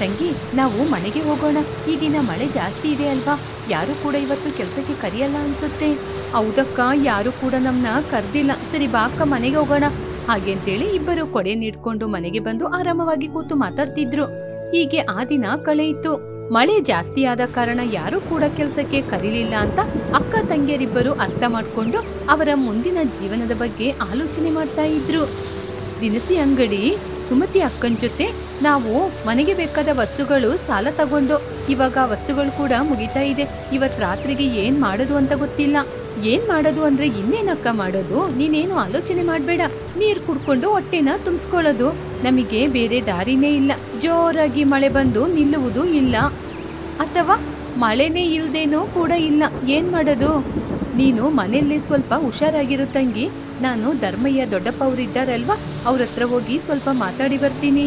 ತಂಗಿ, ನಾವು ಮನೆಗೆ ಹೋಗೋಣ. ಈ ದಿನ ಮಳೆ ಜಾಸ್ತಿ ಇದೆ ಅಲ್ವಾ? ಯಾರು ಕೂಡ ಇವತ್ತು ಕೆಲಸಕ್ಕೆ ಕರೆಯಲ್ಲ ಅನ್ಸುತ್ತೆ. ಹೌದಕ್ಕ, ಯಾರು ಕೂಡ ನಮ್ಮನ್ನ ಕರ್ದಿಲ್ಲ. ಸರಿ ಬಾ ಅಕ್ಕ ಮನೆಗೆ ಹೋಗೋಣ. ಹಾಗೆ ಅಂತೇಳಿ ಇಬ್ಬರು ಕೊಡೆ ನೀಡ್ಕೊಂಡು ಮನೆಗೆ ಬಂದು ಆರಾಮವಾಗಿ ಕೂತು ಮಾತಾಡ್ತಿದ್ರು. ಹೀಗೆ ಆ ದಿನ ಕಳೆಯಿತು ಮಳೆ ಜಾಸ್ತಿ ಆದ ಕಾರಣ ಯಾರು ಕೂಡ ಕೆಲಸಕ್ಕೆ ಕರೀಲಿಲ್ಲ ಅಂತ ಅಕ್ಕ ತಂಗಿಯರಿಬ್ಬರು ಅರ್ಥ ಮಾಡಿಕೊಂಡು ಅವರ ಮುಂದಿನ ಜೀವನದ ಬಗ್ಗೆ ಆಲೋಚನೆ ಮಾಡ್ತಾ ಇದ್ರು. ದಿನಸಿ ಅಂಗಡಿ, ಸುಮತಿ ಅಕ್ಕನ ಜೊತೆ ನಾವು ಮನೆಗೆ ಬೇಕಾದ ವಸ್ತುಗಳು ಸಾಲ ತಗೊಂಡು, ಇವಾಗ ವಸ್ತುಗಳು ಕೂಡ ಮುಗಿತಾ ಇದೆ. ಇವತ್ತು ರಾತ್ರಿಗೆ ಏನ್ ಮಾಡೋದು ಅಂತ ಗೊತ್ತಿಲ್ಲ. ಏನ್ ಮಾಡೋದು ಅಂದ್ರೆ ಇನ್ನೇನಕ್ಕ ಮಾಡೋದು? ನೀನೇನು ಆಲೋಚನೆ ಮಾಡ್ಬೇಡ. ನೀರ್ ಕುಡ್ಕೊಂಡು ಹೊಟ್ಟೆನ ತುಂಬಿಸ್ಕೊಳ್ಳೋದು. ನಮಗೆ ಬೇರೆ ದಾರಿನೇ ಇಲ್ಲ. ಜೋರಾಗಿ ಮಳೆ ಬಂದು ನಿಲ್ಲುವುದು ಇಲ್ಲ. ಅಥವಾ ಮಳೆನೇ ಇಲ್ಲದೇನೋ ಕೂಡ ಇಲ್ಲ. ಏನು ಮಾಡೋದು? ನೀನು ಮನೆಯಲ್ಲಿ ಸ್ವಲ್ಪ ಹುಷಾರಾಗಿರೋ ತಂಗಿ. ನಾನು ಧರ್ಮಯ್ಯ ದೊಡ್ಡಪ್ಪ ಅವರಿದ್ದಾರಲ್ವ? ಅವ್ರ ಹತ್ರ ಹೋಗಿ ಸ್ವಲ್ಪ ಮಾತಾಡಿ ಬರ್ತೀನಿ.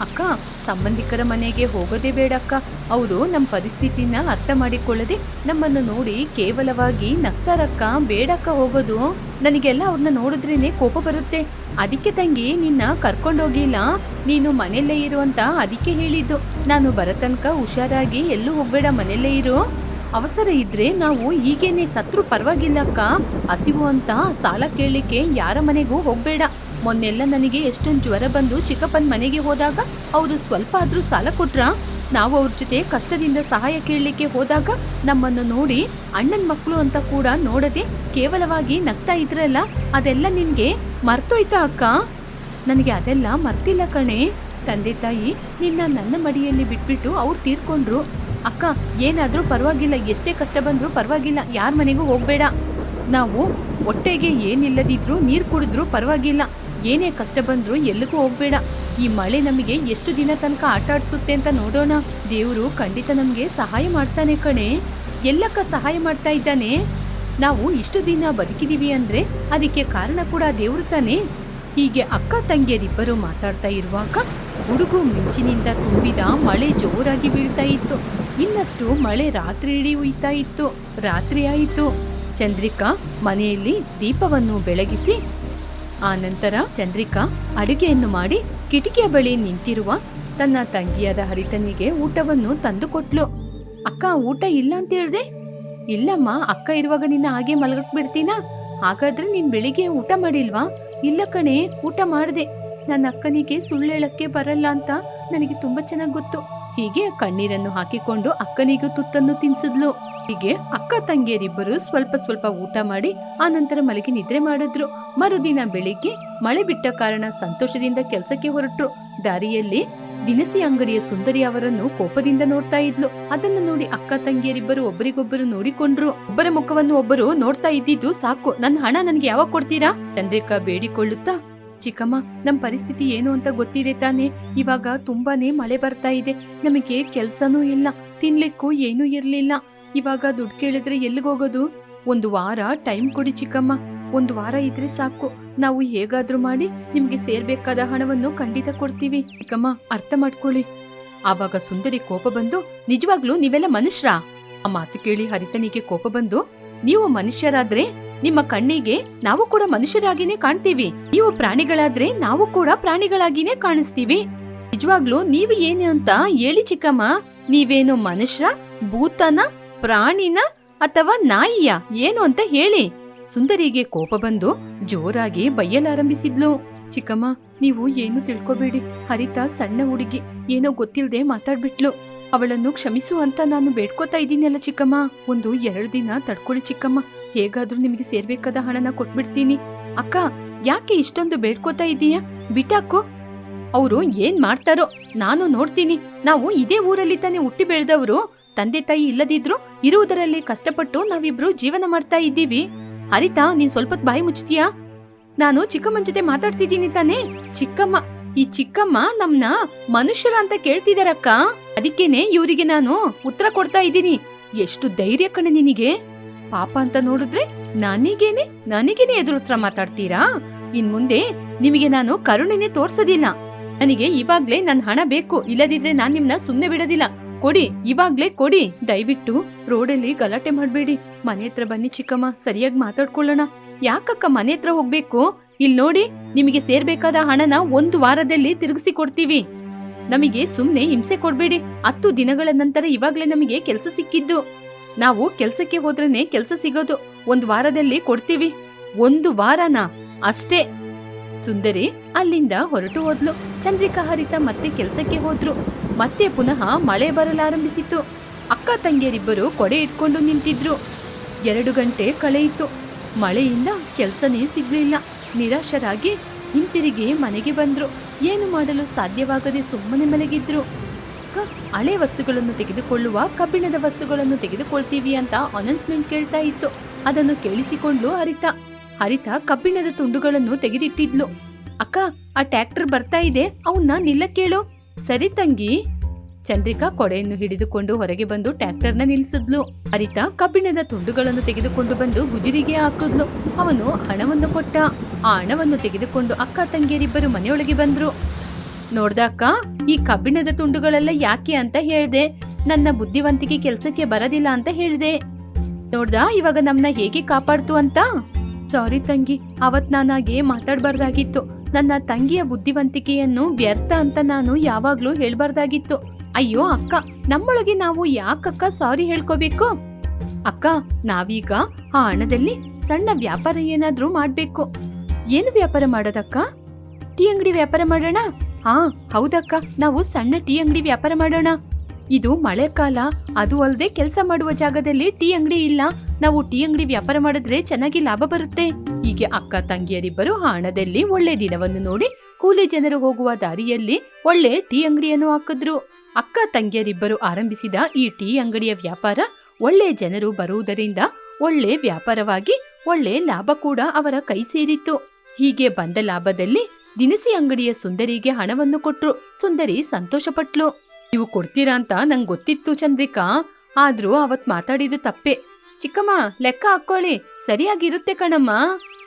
ಅಕ್ಕ ಸಂಬಂಧಿಕರ ಮನೆಗೆ ಹೋಗೋದೇ ಬೇಡಕ್ಕ. ಅವರು ನಮ್ಮ ಪರಿಸ್ಥಿತಿನ ಅರ್ಥ ಮಾಡಿಕೊಳ್ಳದೆ ನಮ್ಮನ್ನು ನೋಡಿ ಕೇವಲವಾಗಿ ನಗ್ತಾರಕ್ಕ. ಬೇಡಕ್ಕ ಹೋಗೋದು. ನನಗೆಲ್ಲ ಅವ್ರನ್ನ ನೋಡಿದ್ರೇನೆ ಕೋಪ ಬರುತ್ತೆ. ಅದಕ್ಕೆ ತಂಗಿ, ನಿನ್ನ ಕರ್ಕೊಂಡೋಗಿಲ್ಲ. ನೀನು ಮನೆಯಲ್ಲೇ ಇರು ಅಂತ ಅದಕ್ಕೆ ಹೇಳಿದ್ದು. ನಾನು ಬರತನಕ ಹುಷಾರಾಗಿ ಎಲ್ಲೂ ಹೋಗ್ಬೇಡ, ಮನೆಯಲ್ಲೇ ಇರು. ಅವಸರ ಇದ್ರೆ ನಾವು ಈಗೇನೆ ಸತ್ರು ಪರವಾಗಿಲ್ಲಕ್ಕ. ಹಸಿವು ಅಂತ ಸಾಲ ಕೇಳಲಿಕ್ಕೆ ಯಾರ ಮನೆಗೂ ಹೋಗ್ಬೇಡ. ಮೊನ್ನೆಲ್ಲ ನನಗೆ ಎಷ್ಟೊಂದು ಜ್ವರ ಬಂದು ಚಿಕ್ಕಪ್ಪನ ಮನೆಗೆ ಹೋದಾಗ ಅವರು ಸ್ವಲ್ಪ ಆದರೂ ಸಾಲ ಕೊಟ್ರ? ನಾವು ಅವ್ರ ಜೊತೆ ಕಷ್ಟದಿಂದ ಸಹಾಯ ಕೇಳಲಿಕ್ಕೆ ಹೋದಾಗ ನಮ್ಮನ್ನು ನೋಡಿ ಅಣ್ಣನ ಮಕ್ಕಳು ಅಂತ ಕೂಡ ನೋಡದೆ ಕೇವಲವಾಗಿ ನಗ್ತಾ ಇದ್ರಲ್ಲ, ಅದೆಲ್ಲ ನಿನ್ಗೆ ಮರ್ತೋಯ್ತಾ ಅಕ್ಕ? ನನಗೆ ಅದೆಲ್ಲ ಮರ್ತಿಲ್ಲ ಕಣೆ. ತಂದೆ ತಾಯಿ ನಿನ್ನ ನನ್ನ ಮಡಿಯಲ್ಲಿ ಬಿಟ್ಬಿಟ್ಟು ಅವ್ರು ತೀರ್ಕೊಂಡ್ರು. ಅಕ್ಕ, ಏನಾದರೂ ಪರವಾಗಿಲ್ಲ, ಎಷ್ಟೇ ಕಷ್ಟ ಬಂದರೂ ಪರವಾಗಿಲ್ಲ, ಯಾರ ಮನೆಗೂ ಹೋಗಬೇಡ. ನಾವು ಹೊಟ್ಟೆಗೆ ಏನಿಲ್ಲದಿದ್ರು ನೀರು ಕುಡಿದ್ರು ಪರವಾಗಿಲ್ಲ. ಏನೇ ಕಷ್ಟ ಬಂದ್ರೂ ಎಲ್ಲಿಗೂ ಹೋಗ್ಬೇಡ. ಈ ಮಳೆ ನಮಗೆ ಎಷ್ಟು ದಿನ ತನಕ ಆಟ ಆಡಿಸುತ್ತೆ ಅಂತ ನೋಡೋಣ. ದೇವರು ಖಂಡಿತ ನಮಗೆ ಸಹಾಯ ಮಾಡ್ತಾನೆ ಕಣೆ. ಎಲ್ಲಕ್ಕ ಸಹಾಯ ಮಾಡ್ತಾ ಇದ್ದಾನೆ. ನಾವು ಇಷ್ಟು ದಿನ ಬದುಕಿದೀವಿ ಅಂದ್ರೆ ಅದಕ್ಕೆ ಕಾರಣ ಕೂಡ ದೇವ್ರು ತಾನೆ. ಹೀಗೆ ಅಕ್ಕ ತಂಗಿಯರಿಬ್ಬರು ಮಾತಾಡ್ತಾ ಇರುವಾಗ ಹುಡುಗು ಮಿಂಚಿನಿಂದ ತುಂಬಿದ ಮಳೆ ಜೋರಾಗಿ ಬೀಳ್ತಾ ಇತ್ತು. ಇನ್ನಷ್ಟು ಮಳೆ ರಾತ್ರಿ ಇಡೀ ಉಯ್ತಾ ಇತ್ತು. ರಾತ್ರಿ ಆಯಿತು. ಚಂದ್ರಿಕಾ ಮನೆಯಲ್ಲಿ ದೀಪವನ್ನು ಬೆಳಗಿಸಿ ಆ ನಂತರ ಚಂದ್ರಿಕಾ ಅಡುಗೆಯನ್ನು ಮಾಡಿ ಕಿಟಕಿಯ ಬಳಿ ನಿಂತಿರುವ ತನ್ನ ತಂಗಿಯಾದ ಹರಿತನಿಗೆ ಊಟವನ್ನು ತಂದುಕೊಟ್ಲು. ಅಕ್ಕ, ಊಟ ಇಲ್ಲ ಅಂತ ಹೇಳ್ದೆ? ಇಲ್ಲಮ್ಮ, ಅಕ್ಕ ಇರುವಾಗ ನಿನ್ನ ಹಾಗೆ ಮಲಗಕ್ ಬಿಡ್ತೀನಾ? ಹಾಗಾದ್ರೆ ನೀನ್ ಬೆಳಿಗ್ಗೆ ಊಟ ಮಾಡಿಲ್ವಾ? ಇಲ್ಲ ಕಣೆ, ಊಟ ಮಾಡಿದೆ. ನನ್ನ ಅಕ್ಕನಿಗೆ ಸುಳ್ಳು ಹೇಳಕ್ಕೆ ಬರಲ್ಲ ಅಂತ ನನಗೆ ತುಂಬಾ ಚೆನ್ನಾಗಿ ಗೊತ್ತು. ಹೀಗೆ ಕಣ್ಣೀರನ್ನು ಹಾಕಿಕೊಂಡು ಅಕ್ಕನಿಗೂ ತುತ್ತನ್ನು ತಿನ್ಸಿದ್ಲು. ಹೀಗೆ ಅಕ್ಕ ತಂಗಿಯರಿಬ್ಬರು ಸ್ವಲ್ಪ ಸ್ವಲ್ಪ ಊಟ ಮಾಡಿ ಆ ನಂತರ ಮಲಗಿ ನಿದ್ರೆ ಮಾಡಿದ್ರು. ಮರುದಿನ ಬೆಳಿಗ್ಗೆ ಮಳೆ ಬಿಟ್ಟ ಕಾರಣ ಸಂತೋಷದಿಂದ ಕೆಲಸಕ್ಕೆ ಹೊರಟ್ರು. ದಾರಿಯಲ್ಲಿ ದಿನಸಿ ಅಂಗಡಿಯ ಸುಂದರಿ ಅವರನ್ನು ಕೋಪದಿಂದ ನೋಡ್ತಾ ಇದ್ಲು. ಅದನ್ನು ನೋಡಿ ಅಕ್ಕ ತಂಗಿಯರಿಬ್ಬರು ಒಬ್ಬರಿಗೊಬ್ಬರು ನೋಡಿಕೊಂಡ್ರು. ಒಬ್ಬರ ಮುಖವನ್ನು ಒಬ್ಬರು ನೋಡ್ತಾ ಇದ್ದಿದ್ದು ಸಾಕು. ನನ್ನ ಹಣ ನನ್ಗೆ ಯಾವಾಗ ಕೊಡ್ತೀರಾ? ಚಂದ್ರಿಕಾ ಬೇಡಿಕೊಳ್ಳುತ್ತಾ ಚಿಕ್ಕಮ್ಮ, ನಮ್ ಪರಿಸ್ಥಿತಿ ಏನು ಅಂತ ಗೊತ್ತಿದೆ ತಾನೆ? ಇವಾಗ ತುಂಬಾನೇ ಮಳೆ ಬರ್ತಾ ಇದೆ. ನಮಗೆ ಕೆಲ್ಸನೂ ಇಲ್ಲ. ತಿನ್ಲಿಕ್ಕೂ ಏನೂ ಇರ್ಲಿಲ್ಲ. ಇವಾಗ ದುಡ್ಡು ಕೇಳಿದ್ರೆ ಎಲ್ಲಿಗೋಗೋದು ಒಂದು ವಾರ ಟೈಮ್ ಕೊಡಿ ಚಿಕ್ಕಮ್ಮ. ಒಂದು ವಾರ ಇದ್ರೆ ಸಾಕು. ನಾವು ಹೇಗಾದ್ರೂ ಮಾಡಿ ನಿಮ್ಗೆ ಸೇರ್ಬೇಕಾದ ಹಣವನ್ನು ಖಂಡಿತ ಕೊಡ್ತೀವಿ. ಚಿಕ್ಕಮ್ಮ, ಅರ್ಥ ಮಾಡ್ಕೊಳ್ಳಿ. ಆವಾಗ ಸುಂದರಿ ಕೋಪ ಬಂದು, ನಿಜವಾಗ್ಲೂ ನೀವೆಲ್ಲ ಮನುಷ್ಯರ? ಆ ಮಾತು ಕೇಳಿ ಹರಿತನಿಗೆ ಕೋಪ ಬಂದು, ನೀವು ಮನುಷ್ಯರಾದ್ರೆ ನಿಮ್ಮ ಕಣ್ಣಿಗೆ ನಾವು ಕೂಡ ಮನುಷ್ಯರಾಗಿನೇ ಕಾಣ್ತೀವಿ. ನೀವು ಪ್ರಾಣಿಗಳಾದ್ರೆ ನಾವು ಕೂಡ ಪ್ರಾಣಿಗಳಾಗಿನೇ ಕಾಣಿಸ್ತೀವಿ. ನಿಜವಾಗ್ಲೂ ನೀವು ಏನು ಅಂತ ಹೇಳಿ ಚಿಕ್ಕಮ್ಮ. ನೀವೇನು ಮನುಷ್ಯ, ಭೂತನ, ಪ್ರಾಣಿನ ಅಥವಾ ನಾಯಿಯ ಏನು ಅಂತ ಹೇಳಿ. ಸುಂದರಿಗೆ ಕೋಪ ಬಂದು ಜೋರಾಗಿ ಬೈಯಲಾರಂಭಿಸಿದ್ಲು. ಚಿಕ್ಕಮ್ಮ, ನೀವು ಏನು ತಿಳ್ಕೊಬೇಡಿ. ಹರಿತಾ ಸಣ್ಣ ಹುಡುಗಿ, ಏನೋ ಗೊತ್ತಿಲ್ಲದೆ ಮಾತಾಡ್ಬಿಟ್ಲು. ಅವಳನ್ನು ಕ್ಷಮಿಸು ಅಂತ ನಾನು ಬೇಡ್ಕೋತಾ ಇದ್ದೀನಲ್ಲ ಚಿಕ್ಕಮ್ಮ. ಒಂದು ಎರಡು ದಿನ ತಡ್ಕೊಳ್ಳಿ ಚಿಕ್ಕಮ್ಮ. ಹೇಗಾದ್ರೂ ನಿಮಗೆ ಸೇರ್ಬೇಕಾದ ಹಣನ ಕೊಟ್ಬಿಡ್ತೀನಿ. ಅಕ್ಕ, ಯಾಕೆ ಇಷ್ಟೊಂದು ಬೇಡ್ಕೋತಾ ಇದೀಯಾ? ಬಿಟ್ಟಾಕು. ಅವರು ಏನ್ ಮಾಡ್ತಾರೋ, ನಾನು ನೋಡ್ತೀನಿ. ನಾವು ಇದೇ ಊರಲ್ಲಿ ತಾನೇ ಹುಟ್ಟಿ ಬೆಳೆದವರು. ತಂದೆ ತಾಯಿ ಇಲ್ಲದಿದ್ರು ಇರುವುದರಲ್ಲಿ ಕಷ್ಟಪಟ್ಟು ನಾವಿಬ್ರು ಜೀವನ ಮಾಡ್ತಾ ಇದ್ದೀವಿ. ಹರಿತಾ, ನೀನ್ ಸ್ವಲ್ಪ ಬಾಯಿ ಮುಚ್ತೀಯಾ? ನಾನು ಚಿಕ್ಕಮ್ಮನ ಜೊತೆ ಮಾತಾಡ್ತಿದ್ದೀನಿ ತಾನೇ. ಚಿಕ್ಕಮ್ಮ, ಈ ಚಿಕ್ಕಮ್ಮ ನಮ್ನ ಮನುಷ್ಯರ ಅಂತ ಕೇಳ್ತಿದಾರಕ್ಕ. ಅದಕ್ಕೇನೆ ಇವರಿಗೆ ನಾನು ಉತ್ತರ ಕೊಡ್ತಾ ಇದ್ದೀನಿ. ಎಷ್ಟು ಧೈರ್ಯ ಕಣೆ ನಿನಗೆ. ಪಾಪ ಅಂತ ನೋಡಿದ್ರೆ ನನಗೇನೆ ನನಗೇನೆ ಎದುರುತ್ರ ಮಾತಾಡ್ತೀರಾ? ಇನ್ ಮುಂದೆ ನಿಮಗೆ ನಾನು ಕರುಣೆನೆ ತೋರ್ಸೋದಿಲ್ಲ. ನನಗೆ ಇವಾಗ್ಲೇ ನನ್ ಹಣ ಬೇಕು, ಇಲ್ಲದಿದ್ರೆ ನಾನ್ ನಿಮ್ನ ಸುಮ್ನೆ ಬಿಡೋದಿಲ್ಲ. ಕೊಡಿ, ಇವಾಗ್ಲೇ ಕೊಡಿ. ದಯವಿಟ್ಟು ರೋಡಲ್ಲಿ ಗಲಾಟೆ ಮಾಡ್ಬೇಡಿ. ಮನೆ ಹತ್ರ ಬನ್ನಿ ಚಿಕ್ಕಮ್ಮ, ಸರಿಯಾಗಿ ಮಾತಾಡ್ಕೊಳ್ಳೋಣ. ಯಾಕಕ್ಕ ಮನೆ ಹತ್ರ ಹೋಗ್ಬೇಕು? ಇಲ್ ನೋಡಿ, ನಿಮಗೆ ಸೇರ್ಬೇಕಾದ ಹಣನ ಒಂದು ವಾರದಲ್ಲಿ ತಿರುಗಿಸಿ ಕೊಡ್ತೀವಿ. ನಮಗೆ ಸುಮ್ನೆ ಹಿಂಸೆ ಕೊಡ್ಬೇಡಿ. ಹತ್ತು ದಿನಗಳ ನಂತರ ಇವಾಗ್ಲೇ ನಮಗೆ ಕೆಲಸ ಸಿಕ್ಕಿದ್ದು. ನಾವು ಕೆಲ್ಸಕ್ಕೆ ಹೋದ್ರೇನೆ ಕೆಲಸ ಸಿಗೋದು ಒಂದು ವಾರದಲ್ಲಿ ಕೊಡ್ತೀವಿ. ಒಂದು ವಾರನ? ಅಷ್ಟೇ. ಸುಂದರಿ ಅಲ್ಲಿಂದ ಹೊರಟು ಹೋದ್ಲು. ಚಂದ್ರಿಕಾ ಹರಿತ ಮತ್ತೆ ಕೆಲ್ಸಕ್ಕೆ ಹೋದ್ರು. ಮತ್ತೆ ಪುನಃ ಮಳೆ ಬರಲಾರಂಭಿಸಿತು ಅಕ್ಕ ತಂಗಿಯರಿಬ್ಬರು ಕೊಡೆ ಇಟ್ಕೊಂಡು ನಿಂತಿದ್ರು. ಎರಡು ಗಂಟೆ ಕಳೆಯಿತು ಮಳೆಯಿಂದ ಕೆಲ್ಸನೇ ಸಿಗ್ಲಿಲ್ಲ. ನಿರಾಶರಾಗಿ ಹಿಂತಿರುಗಿ ಮನೆಗೆ ಬಂದ್ರು. ಏನು ಮಾಡಲು ಸಾಧ್ಯವಾಗದೆ ಸುಮ್ಮನೆ ಮಲಗಿದ್ರು. ಹಳೆ ವಸ್ತುಗಳನ್ನು ತೆಗೆದುಕೊಳ್ಳುವ, ಕಬ್ಬಿಣದ ವಸ್ತುಗಳನ್ನು ತೆಗೆದುಕೊಳ್ತೀವಿ ಅಂತ ಅನೌನ್ಸ್ಮೆಂಟ್ ಕೇಳ್ತಾ ಇತ್ತು. ಅದನ್ನು ಕೇಳಿಸಿಕೊಂಡು ಹರಿತ ಹರಿತ ಕಬ್ಬಿಣದ ತುಂಡುಗಳನ್ನು ತೆಗೆದಿಟ್ಟಿದ್ಲು. ಅಕ್ಕ, ಆ ಟ್ರ್ಯಾಕ್ಟರ್ ಬರ್ತಾ ಇದೆ ಅವನ್ನ ನಿಲ್ಲಕ್ಕೇಳು. ಸರಿ ತಂಗಿ. ಚಂದ್ರಿಕಾ ಕೊಡೆಯನ್ನು ಹಿಡಿದುಕೊಂಡು ಹೊರಗೆ ಬಂದು ಟ್ರ್ಯಾಕ್ಟರ್ನ ನಿಲ್ಲಿಸಿದ್ಲು. ಹರಿತ ಕಬ್ಬಿಣದ ತುಂಡುಗಳನ್ನು ತೆಗೆದುಕೊಂಡು ಬಂದು ಗುಜರಿಗೆ ಹಾಕಿದ್ಲು. ಅವನು ಹಣವನ್ನು ಕೊಟ್ಟ. ಆ ಹಣವನ್ನು ತೆಗೆದುಕೊಂಡು ಅಕ್ಕ ತಂಗಿಯರಿಬ್ಬರು ಮನೆಯೊಳಗೆ ಬಂದ್ರು. ನೋಡ್ದ ಅಕ್ಕ, ಈ ಕಬ್ಬಿಣದ ತುಂಡುಗಳೆಲ್ಲ ಯಾಕೆ ಅಂತ ಹೇಳ್ದೆ. ನನ್ನ ಬುದ್ಧಿವಂತಿಕೆ ಕೆಲ್ಸಕ್ಕೆ ಬರೋದಿಲ್ಲ ಅಂತ ಹೇಳ್ದೆ. ನೋಡ್ದ, ಇವಾಗ ನಮ್ನ ಹೇಗೆ ಕಾಪಾಡ್ತು ಅಂತ? ಸಾರಿ ತಂಗಿ, ಅವತ್ ನಾನಾಗೆ ಮಾತಾಡ್ಬಾರ್ದಾಗಿತ್ತು. ನನ್ನ ತಂಗಿಯ ಬುದ್ಧಿವಂತಿಕೆಯನ್ನು ವ್ಯರ್ಥ ಅಂತ ನಾನು ಯಾವಾಗ್ಲೂ ಹೇಳ್ಬಾರ್ದಾಗಿತ್ತು. ಅಯ್ಯೋ ಅಕ್ಕ, ನಮ್ಮೊಳಗೆ ನಾವು ಯಾಕಕ್ಕ ಸಾರಿ ಹೇಳ್ಕೋಬೇಕು? ಅಕ್ಕ, ನಾವೀಗ ಆ ಹಣದಲ್ಲಿ ಸಣ್ಣ ವ್ಯಾಪಾರ ಏನಾದ್ರೂ ಮಾಡ್ಬೇಕು. ಏನು ವ್ಯಾಪಾರ ಮಾಡೋದಕ್ಕ? ಟೀ ಅಂಗಡಿ ವ್ಯಾಪಾರ ಮಾಡೋಣ? ಹಾ ಹೌದಕ್ಕ. ನಾವು ಸಣ್ಣ ಟೀ ಅಂಗಡಿ ವ್ಯಾಪಾರ ಮಾಡೋಣ. ಇದು ಮಳೆಕಾಲ ಅದು ಅಲ್ಲದೆ ಕೆಲಸ ಮಾಡುವ ಜಾಗದಲ್ಲಿ ಟೀ ಅಂಗಡಿ ಇಲ್ಲ. ನಾವು ಟೀ ಅಂಗಡಿ ವ್ಯಾಪಾರ ಮಾಡಿದ್ರೆ ಚೆನ್ನಾಗಿ ಲಾಭ ಬರುತ್ತೆ. ಹೀಗೆ ಅಕ್ಕ ತಂಗಿಯರಿಬ್ಬರು ಹಣದಲ್ಲಿ ಒಳ್ಳೆ ದಿನವನ್ನು ನೋಡಿ ಕೂಲಿ ಜನರು ಹೋಗುವ ದಾರಿಯಲ್ಲಿ ಒಳ್ಳೆ ಟೀ ಅಂಗಡಿಯನ್ನು ಹಾಕಿದ್ರು. ಅಕ್ಕ ತಂಗಿಯರಿಬ್ಬರು ಆರಂಭಿಸಿದ ಈ ಟೀ ಅಂಗಡಿಯ ವ್ಯಾಪಾರ ಒಳ್ಳೆ ಜನರು ಬರುವುದರಿಂದ ಒಳ್ಳೆ ವ್ಯಾಪಾರವಾಗಿ ಒಳ್ಳೆ ಲಾಭ ಕೂಡ ಅವರ ಕೈ ಸೇರಿತ್ತು. ಹೀಗೆ ಬಂದ ಲಾಭದಲ್ಲಿ ದಿನಸಿ ಅಂಗಡಿಯ ಸುಂದರಿಗೆ ಹಣವನ್ನು ಕೊಟ್ರು. ಸುಂದರಿ ಸಂತೋಷಪಟ್ಲು. ನೀವು ಕೊಡ್ತೀರಾ ಅಂತ ನಂಗೆ ಗೊತ್ತಿತ್ತು ಚಂದ್ರಿಕಾ. ಆದ್ರೂ ಅವತ್ ಮಾತಾಡಿದ್ದು ತಪ್ಪೆ. ಚಿಕ್ಕಮ್ಮ, ಲೆಕ್ಕ ಹಾಕೊಳ್ಳಿ ಸರಿಯಾಗಿರುತ್ತೆ ಕಣಮ್ಮ.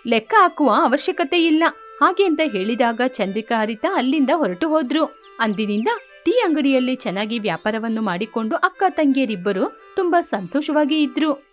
ಲೆಕ್ಕ ಹಾಕುವ ಅವಶ್ಯಕತೆ ಇಲ್ಲ. ಹಾಗೆ ಅಂತ ಹೇಳಿದಾಗ ಚಂದ್ರಿಕಾ ಹರಿತ ಅಲ್ಲಿಂದ ಹೊರಟು ಹೋದ್ರು. ಅಂದಿನಿಂದ ಟೀ ಅಂಗಡಿಯಲ್ಲಿ ಚೆನ್ನಾಗಿ ವ್ಯಾಪಾರವನ್ನು ಮಾಡಿಕೊಂಡು ಅಕ್ಕ ತಂಗಿಯರಿಬ್ಬರು ತುಂಬಾ ಸಂತೋಷವಾಗಿ ಇದ್ರು.